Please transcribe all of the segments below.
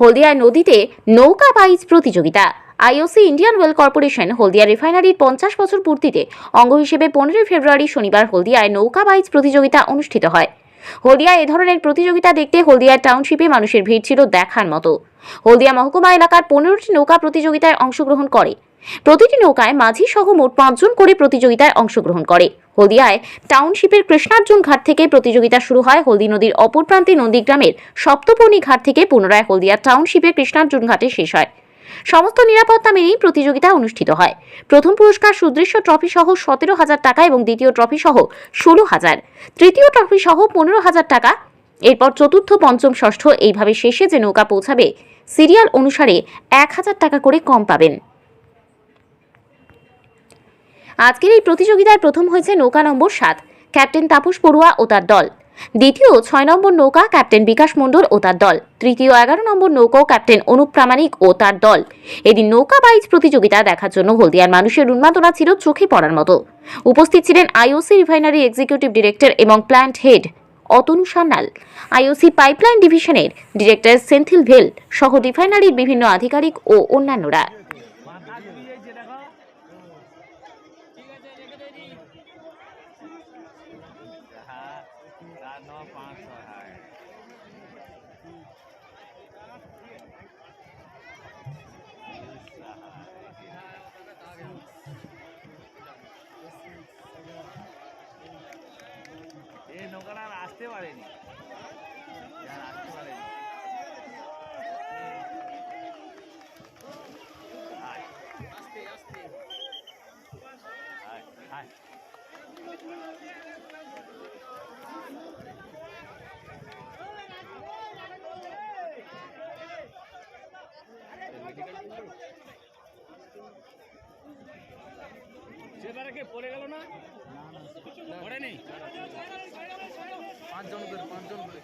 হলদিয়ায় নদীতে নৌকা বাইচ প্রতিযোগিতা। IOC Indian Oil Corporation Haldia রিফাইনারির পঞ্চাশ বছর পূর্তিতে অঙ্গ হিসেবে পনেরোই ফেব্রুয়ারি শনিবার হলদিয়ায় নৌকা বাইচ প্রতিযোগিতা অনুষ্ঠিত হয়। হলদিয়া এ ধরনের প্রতিযোগিতা দেখতে হলদিয়া টাউনশিপে মানুষের ভিড় ছিল দেখার মতো। হলদিয়া মহকুমা এলাকার পনেরোটি নৌকা প্রতিযোগিতায় অংশগ্রহণ করে। প্রতিটি নৌকায় মাঝি সহ মোট পাঁচজন করে প্রতিযোগিতায় অংশগ্রহণ করে। হলদিয়ায় টাউনশিপের কৃষ্ণার্জুন ঘাট থেকে প্রতিযোগিতা শুরু হয় হলদি নদীর অপর প্রান্তে নন্দীগ্রামের সপ্তপর্ণী ঘাট থেকে। পুনরায় হলদিয়া টাউনশিপের কৃষ্ণার্জুন ঘাটে শেষ হয়। সমস্ত নিরাপত্তা মেনেই প্রতিযোগিতা অনুষ্ঠিত হয়। প্রথম পুরস্কার সুদৃশ্য ট্রফি সহ সতেরো হাজার টাকা এবং দ্বিতীয় ট্রফি সহ ষোলো হাজার। তৃতীয় ট্রফি সহ পনেরো হাজার টাকা। এরপর চতুর্থ, পঞ্চম, ষষ্ঠ এইভাবে শেষে যে নৌকা পৌঁছাবে, সিরিয়াল অনুসারে এক হাজার টাকা করে কম পাবেন। আজকের এই প্রতিযোগিতায় প্রথম হয়েছে নৌকা নম্বর সাত, ক্যাপ্টেন তাপস পড়ুয়া ও তার দল। দ্বিতীয়, ছয় নম্বর নৌকা ক্যাপ্টেন বিকাশ মণ্ডল ও তার দল। তৃতীয়, এগারো নম্বর নৌকাও ক্যাপ্টেন অনুপ প্রামাণিক ও তার দল। এদিন নৌকা বাইচ প্রতিযোগিতা দেখার জন্য হলদিয়ার মানুষের উন্মাদনা ছিল চোখে পড়ার মতো। উপস্থিত ছিলেন আইওসি রিফাইনারি এক্সিকিউটিভ ডিরেক্টর এবং plant head Atanu Sanyal IOC pipeline ডিভিশনের ডিরেক্টর সেন্থিল ভেল সহ রিফাইনারির বিভিন্ন আধিকারিক ও অন্যান্যরা চার ন পাঁচ ছয় হয় এই নৌকাটা আর আসতে পারেনি। আর আসতে পারেনি। সেবারে কে পড়ে গেল না? পড়েনি পাঁচজন করে পাঁচজন করে।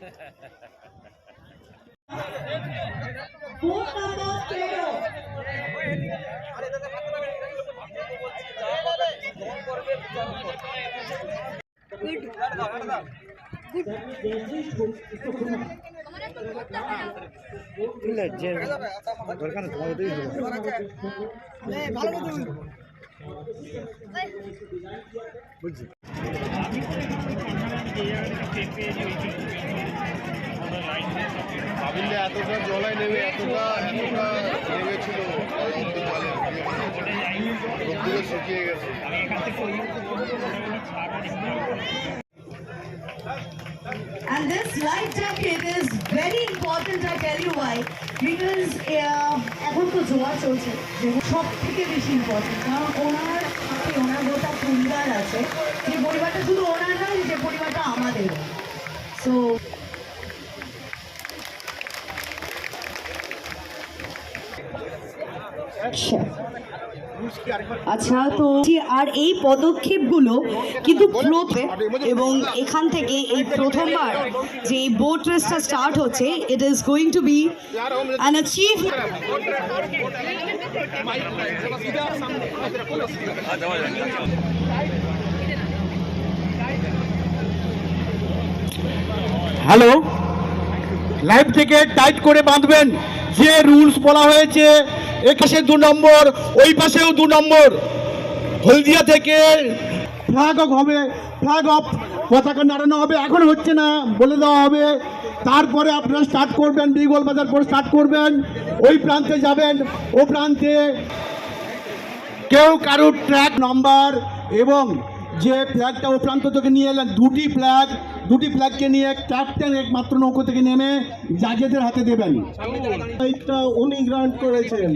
Pedro. ভাবিলে এতটা জলায় নেমে এতটা এতটা নেমেছিল রোদ্দুরে শুকিয়ে গেছে। And this life jacket is very important, I tell you why. Because uh, এখন তো জোয়ার চলছে সব থেকে বেশি ইম্পর্টেন্ট কারণ ওনার ওনার গোটা পরিবার আছে। যে পরিবারটা শুধু ওনার নয়, যে পরিবারটা সো আচ্ছা তো আর এই পদক্ষেপগুলো কিন্তু এবং এখান থেকে এই প্রথমবার যে এই বোট রেসটা স্টার্ট হচ্ছে it is going to be an hello? Live থেকে টাইট করে বাঁধবেন। যে রুলস বলা হয়েছে এ পাশে দু নম্বর, ওই পাশেও দু নম্বর। হলদিয়া থেকে ফ্ল্যাগ অফ হবে ফ্ল্যাগ অফ পতাকা নাড়ানো হবে, এখন হচ্ছে না, বলে দেওয়া হবে। তারপরে আপনারা স্টার্ট করবেন বিগল বাজার পর স্টার্ট করবেন। ওই প্রান্তে যাবেন, ও প্রান্তে। কেউ কারোর ট্র্যাক নাম্বার এবং যে ফ্ল্যাগটা ও প্রান্ত থেকে নিয়ে এলেন দুটি ফ্ল্যাগ দুটি ফ্ল্যাগকে নিয়ে ক্যাপ্টেন একমাত্র নৌকো থেকে নেমে জাজেদের হাতে দেবেন। উনি গ্রান্ট করেছেন।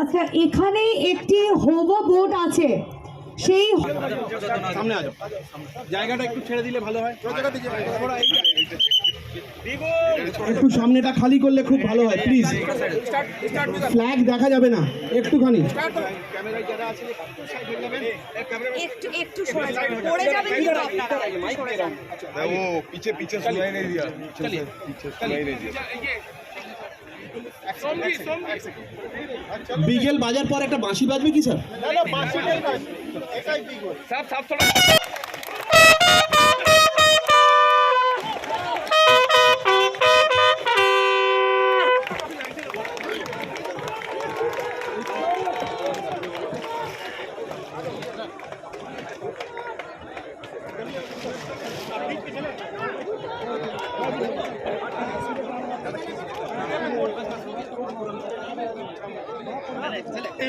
আচ্ছা এখানে একটি হোভো বোট আছে। সেই সামনে জায়গাটা একটু ছেড়ে দিলে ভালো হয়। একটু সামনেটা খালি করলে খুব ভালো হয় প্লিজ ফ্ল্যাগ দেখা যাবে না একটুখানি একটু একটু সরে যাবেন পড়ে যাবেন কিন্তু আপনারা वो पीछे पीछे सुनाई नहीं दिया पीछे पीछे सुनाई नहीं दिया বিকেল বাজার পর একটা বাঁশি বাজবে কি স্যার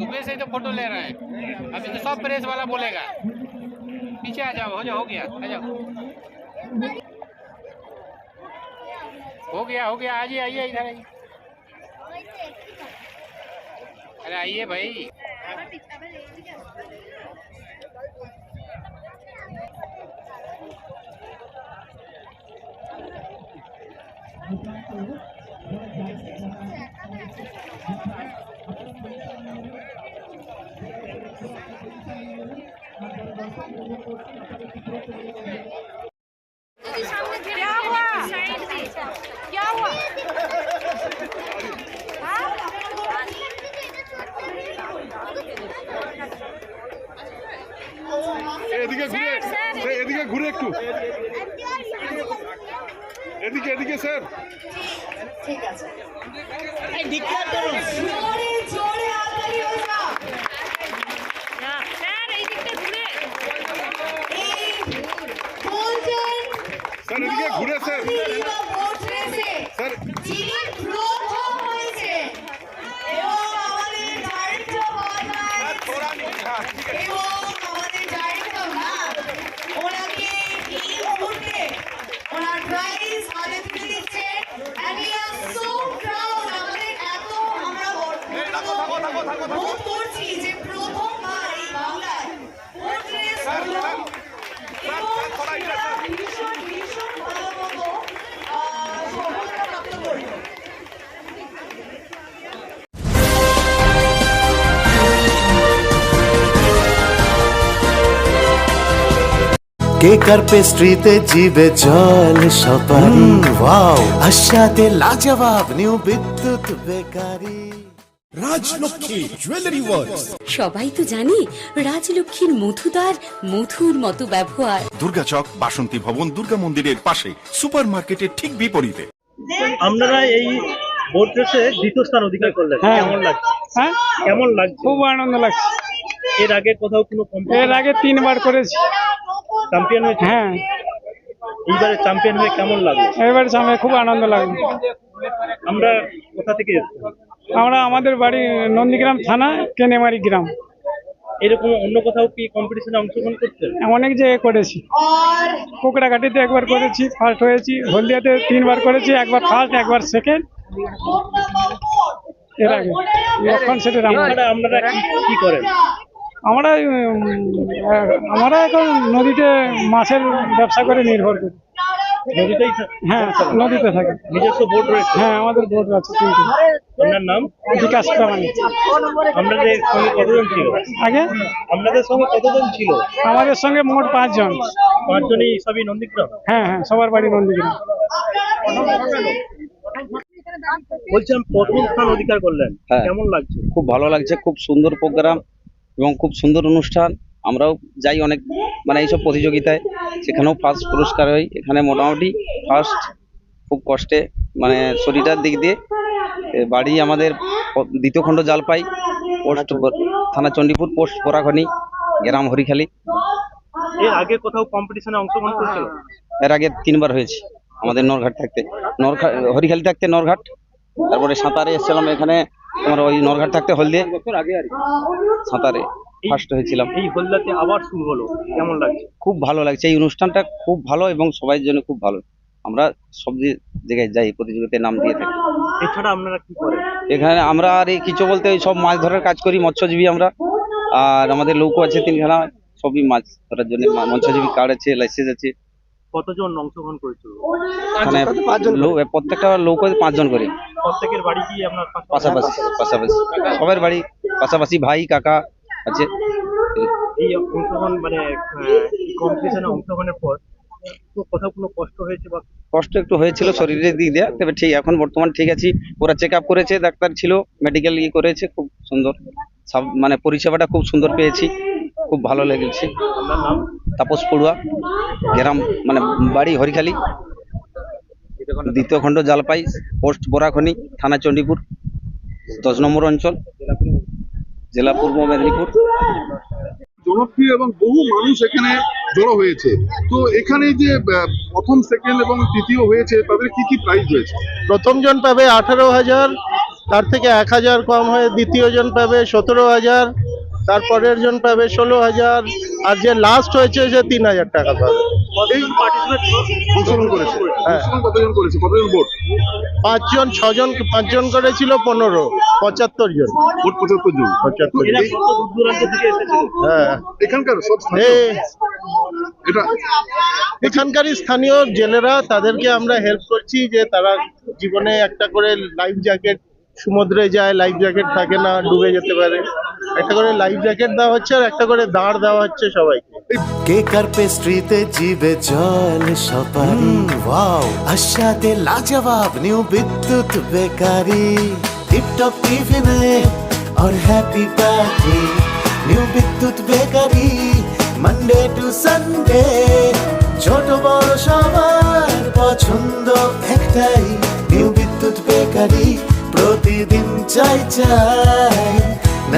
सुबह से तो फ़ोटो ले रहे हैं। अभी तो सब प्रेस वाला बोलेगा। पीछे आ जाओ, हो जाओ, हो गया, आ जाओ। हो गया हो गया, आइए आइए, इधर आइए। अरे आइए भाई। क्या हुआ এদিকে ঘুরে। স্যার, এদিকে ঘুরে একটু। এদিকে এদিকে স্যার। ঠিক আছে জোরে জোরে হাততালি হয়ে যাক। স্যার এই দিকটা ঘুরে এই golden স্যার এদিকে ঘুরে স্যার। স্যার। যিনি প্রথম হয়েছে। এবং কেকার পেস্ট্রিতে জিবে জল সপারি? ওয়াও আশাতে লাজবাব new Bidyut bakery. Rajlakshmi jewellery works সবাই তো জানি রাজলক্ষ্মীর মধুদার মধুর মতো ব্যবহার। দুর্গাচক বাসন্তী ভবন দুর্গা মন্দিরের পাশে সুপার মার্কেটের ঠিক বিপরীতে। আপনারা এই বোট রেসে দ্বিতীয় স্থান অধিকার করলেন। কেমন লাগছে? হ্যাঁ? কেমন লাগছে? খুব আনন্দ লাগছে। এর আগে কোথাও কোনো এর আগে তিনবার করেছি। চ্যাম্পিয়ন হয়েছে? হ্যাঁ। এইবারে চ্যাম্পিয়ন হয়ে কেমন লাগল? এবার সামনে খুব আনন্দ লাগল। আমরা কোথা থেকে এসেছি? আমরা আমাদের বাড়ি নন্দীগ্রাম থানা কেনেমারি গ্রাম। এরকম অন্য কোথাও কি কম্পিটিশনে অংশগ্রহণ করছেন অনেক জায়গায় করেছি। কোকড়াঘাটিতে একবার করেছি ফার্স্ট হয়েছি হলদিয়াতে তিনবার করেছি একবার ফার্স্ট একবার সেকেন্ড এর আগে। লক্ষণ সেটের আপনারা কি করেন? আমরা আমরা এখন নদীতে মাছের ব্যবসা করে নির্ভর করি। নদীতেই হ্যাঁ নদীতে থাকি। নিজস্ব বোট রয়েছে? হ্যাঁ আমাদের বোট আছে তিনটে। আপনার নাম? বিকাশ প্রামাণিক। আপনাদের সঙ্গে কতজন ছিল? আগে? আপনাদের সঙ্গে কতজন ছিল? আমাদের সঙ্গে মোট পাঁচজন। পাঁচজনই সবই নন্দীগ্রাম? হ্যাঁ হ্যাঁ সবার বাড়ি নন্দীগ্রাম। বলছিলাম প্রথম স্থান অধিকার করলেন। হ্যাঁ। কেমন লাগছে? খুব ভালো লাগছে খুব সুন্দর প্রোগ্রাম। এবং খুব সুন্দর অনুষ্ঠান। আমরাও যাই অনেক মানে এইসব প্রতিযোগিতায়। সেখানেও ফার্স্ট পুরস্কার হই। এখানে মোটামুটি ফার্স্ট খুব কষ্টে মানে শরীরটার দিক দিয়ে। বাড়ি আমাদের দ্বিতীয় খণ্ড জালপাই পোস্ট ব- থানা চণ্ডীপুর পোস্ট পোড়াখনি গ্রাম হরিখালি। এর আগে কোথাও কম্পিটিশনে অংশগ্রহণ করেছিল? এর আগে তিনবার হয়েছে আমাদের নরঘাট থাকতে। নরঘাট হরিখালি থাকতে নরঘাট তারপরে সাঁতারে এসেছিলাম এখানে। তোমার ওই নরঘাট থাকতে হলদিয়া সাঁতারে ফার্স্ট হয়েছিলাম। এই হলদাতে আবার শুরু হলো। কেমন লাগছে? খুব ভালো লাগছে। এই অনুষ্ঠানটা খুব ভালো এবং সবার জন্য খুব ভালো। আমরা সব জায়গায় যাই প্রতিযোগিতায় নাম দিয়ে থাকি। এছাড়া আপনারা কি করেন? এখানে আমরা আর এই কিছু বলতে ওই সব মাছ ধরার কাজ করি মৎস্যজীবী আমরা। আর আমাদের লোকও আছে তিনখানা সবই মাছ ধরার জন্য। মৎস্যজীবী কার্ড আছে লাইসেন্স আছে। কতজন অংশগ্রহণ করেছিল? এখানে লোক প্রত্যেকটা লোক পাঁচজন করে। প্রত্যেকের বাড়ি কি আপনার পাশাপাশি পাশাপাশি সবার বাড়ি পাশাপাশি ভাই কাকা আছে। এই অংশগ্রহণ মানে কম্পিটিশনে অংশগ্রহণের পর কোথাও কোনো কষ্ট হয়েছে বা কষ্ট একটু হয়েছিল শরীরের দিক দিয়ে তবে ঠিক এখন বর্তমান ঠিক আছি। ওরা চেক আপ করেছে ডাক্তার ছিল মেডিকেল ইয়ে করেছে খুব সুন্দর। সব মানে পরিষেবাটা খুব সুন্দর পেয়েছি খুব ভালো লেগেছে। নাম? তাপস পড়ুয়া গ্রাম মানে বাড়ি হরিখালি। দ্বিতীয় খণ্ড জালপাই পোস্ট বোরাখনি থানা চণ্ডীপুর দশ নম্বর অঞ্চল জেলা পূর্ব মেদিনীপুর। জনপ্রিয় এবং বহু মানুষ এখানে জড়ো হয়েছে। তো এখানে যে প্রথম সেকেন্ড এবং তৃতীয় হয়েছে তাদের কি কি প্রাইজ হয়েছে প্রথম জন পাবে আঠারো হাজার তার থেকে এক হাজার কম হয়ে দ্বিতীয় জন পাবে সতেরো হাজার তারপরের জন পাবে ষোলো হাজার আর যে লাস্ট হয়েছে সে তিন হাজার টাকা পাবে। অংশগ্রহণ করেছে? হ্যাঁ। অংশগ্রহণ কতজন করেছে? কতজন ভোট? পাঁচজন ছজন পাঁচজন করেছিল পনেরো পঁচাত্তর জন। ভোট পঁচাত্তর জন। পঁচাত্তর জন। হ্যাঁ। এখানকার সব স্থানীয়? এই এটা এখানকারই স্থানীয় জেলেরা তাদেরকে আমরা হেল্প করছি যে তারা জীবনে একটা করে লাইফ জ্যাকেট সমুদ্রে যায় লাইফ জ্যাকেট থাকে না ডুবে যেতে পারে। একটা করে লাইফ জ্যাকেট দেওয়া হচ্ছে আর একটা করে দাঁড় দেওয়া হচ্ছে সবাইকে কেক আর পেস্ট্রিতে জিবে জল সপারি ওয়াও আশাতে লাজবাব নিউ বিদ্যুৎ বেকারি টিপটপ টিফিনে और happy party New Bidyut Bakery Monday to Sunday ছোট বড় সবার পছন্দ একটাই নিউ বিদ্যুৎ বেকারি প্রতিদিন চাই চাই না না না না না না